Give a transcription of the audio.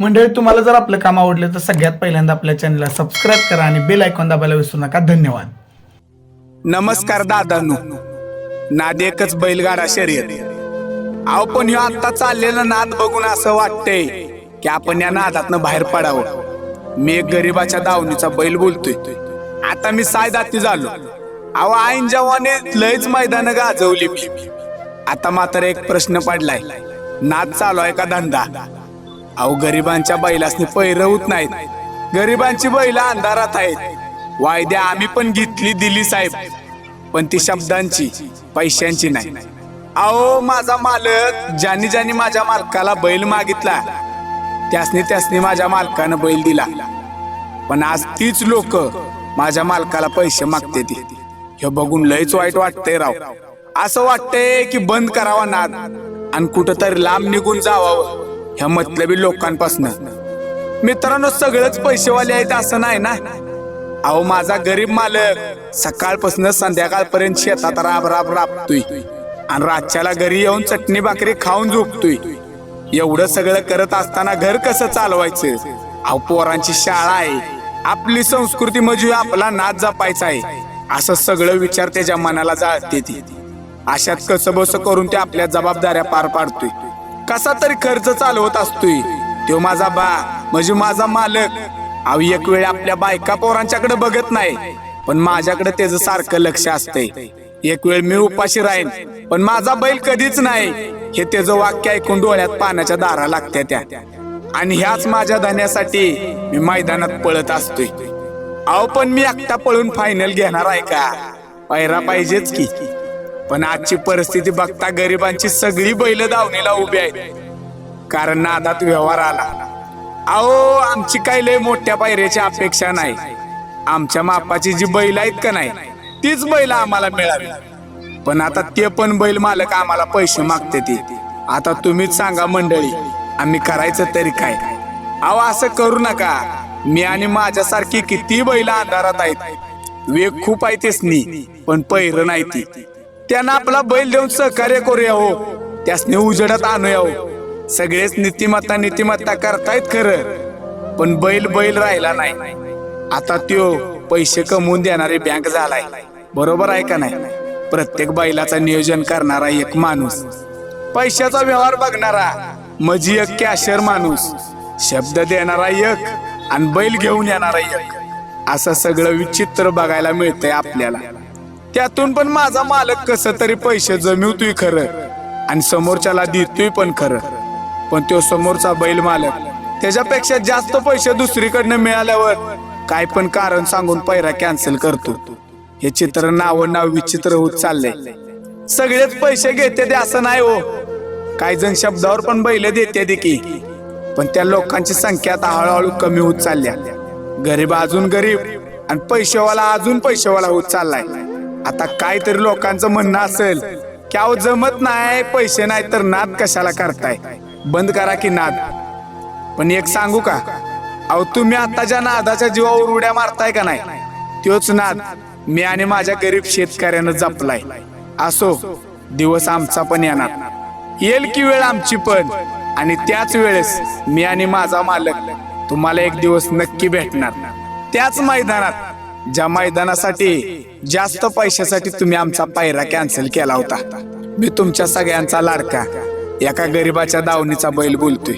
मंडळी तुम्हाला जर आपलं काम आवडलं तर सगळ्यात पहिल्यांदा आपल्या चॅनलला सबस्क्राईब करा आणि बेल आयकॉन दाबायला विसरू नका. धन्यवाद. नमस्कार दादांनो. नाद एकच बैलगाडा शर्यत. अहो पण ह्यो आता चाललेला नाद बघून असं वाटतंय की आपण या नादातनं बाहेर पडावं. मी एक गरीबाच्या दावणीचा बैल बोलतोय. आता मी सायदाती झालो. अहो आईन जवाने लयच मैदान गाजवली मी. आता मात्र एक प्रश्न पडलाय. नाद चालू आहे का धंदा? अहो गरिबांच्या बैलासनी पैर होत नाहीत. गरिबांची बैल अंधारात आहेत. वायद्या आम्ही पण घेतली दिली साहेब. पण ती शब्दांची पैशांची नाही. अहो माझा मालक ज्यांनी ज्यांनी माझ्या मालकाला बैल मागितला त्यासनी त्यासनी माझ्या मालकानं बैल दिला. पण आज तीच लोक माझ्या मालकाला पैसे मागते ती. हे बघून लयच वाईट वाटतंय राव. असं वाटतंय की बंद करावा नाद. आणि कुठंतरी लांब निघून जावावं. ह्या मतलबी लोकांपासनं. मित्रांनो सगळंच पैसेवाले आहेत असं नाही ना? अहो माझा गरीब मालक सकाळपासून संध्याकाळपर्यंत शेतात राब राब राबतोय. आणि रातच्याला घरी येऊन चटणी भाकरी खाऊन झोपतोय. एवढं सगळं करत असताना घर कसं चालवायचं? अहो पोरांची शाळा आहे. आपली संस्कृती म्हणजे आपला नाच जपायचा आहे. असं सगळं विचार त्याच्या मनाला जाळते ती. अशात कसं बस करून ते आपल्या जबाबदाऱ्या पार पाडतोय. कसा तरी खर्च चालवत असतोय. तो माझा बा म्हणजे माझा मालक. अहो एक वेळ आपल्या बायका पोरांच्याकडे बघत नाही पण माझ्याकडे त्याचं सारखं लक्ष असतंय. एक वेळ मी उपाशी राहीन पण माझा बैल कधीच नाही. हे त्याचं वाक्य ऐकून डोळ्यात पाण्याच्या दारा लागत्या त्या. आणि ह्याच माझ्या धन्यासाठी मी मैदानात पळत असतोय. अहो पण मी एकटा पळून फायनल घेणार आहे का? पैरा पाहिजेच की. पण आजची परिस्थिती बघता गरिबांची सगळी बैल दावणीला उभी आहेत. कारण नादात व्यवहार आला. अहो आमची काही लय मोठ्या पायऱ्याची अपेक्षा नाही. आमच्या मापाची जी बैल आहेत का नाही तीच बैल आम्हाला मिळावी पण आता ते पण बैल मालक आम्हाला पैसे मागते ती. आता तुम्हीच सांगा मंडळी आम्ही करायचं तरी काय? अहो असं करू नका. मी आणि माझ्यासारखी किती बैल अंधारात आहेत. वेग खूप आहे तेच नी पण पैर नाही ती. त्यांना आपला बैल देऊन सहकार्य करूया हो त्यासने उजेडात आणूया हो सगळेच नीतिमत्ता नीतिमत्ता करतायत खरं. पण बैल बैल राहिला नाही. आता त्यो पैसे कमवून देणारे बँक झालाय. बरोबर आहे का नाही? प्रत्येक बैलाचा नियोजन करणारा एक माणूस. पैशाचा व्यवहार बघणारा मजी एक कॅशर माणूस. शब्द देणारा एक आणि बैल घेऊन येणारा एक. असं सगळं विचित्र बघायला मिळतंय आपल्याला. त्यातून पण माझा मालक कस तरी पैसे जमिवतोय खरं. आणि समोरच्याला देतोय पण खरं. पण तो समोरचा बैल मालक त्याच्यापेक्षा जास्त पैसे दुसरीकडनं मिळाल्यावर काय पण कारण सांगून पैरा कॅन्सल करतो. हे चित्र नाव नाव विचित्र होत चाललंय. सगळेच पैसे घेते ते असं नाही हो. काही जण शब्दावर पण बैल देते दे की पण त्या लोकांची संख्या आता हळूहळू कमी होत चालल्या. गरीब अजून गरीब आणि पैसेवाला अजून पैसेवाला होत चाललाय. आता काहीतरी लोकांचं म्हणणं असेल की अहो जमत नाही पैसे नाही तर नाद कशाला करताय? बंद करा की नाद. पण एक सांगू का? अहो तुम्ही आता ज्या नादाच्या जीवावर उड्या मारताय का नाही तोच नाद मी आणि माझ्या गरीब शेतकऱ्यानं जपलाय. असो दिवस आमचा पण येणार. येईल की वेळ आमची पण. आणि त्याच वेळेस मी आणि माझा मालक तुम्हाला एक दिवस नक्की भेटणार. त्याच मैदानात ज्या मैदानासाठी जास्त पैशासाठी तुम्ही आमचा पायरा कॅन्सल केला होता. मी तुमच्या सगळ्यांचा लाडका एका गरीबाच्या दावणीचा बैल बोलतोय.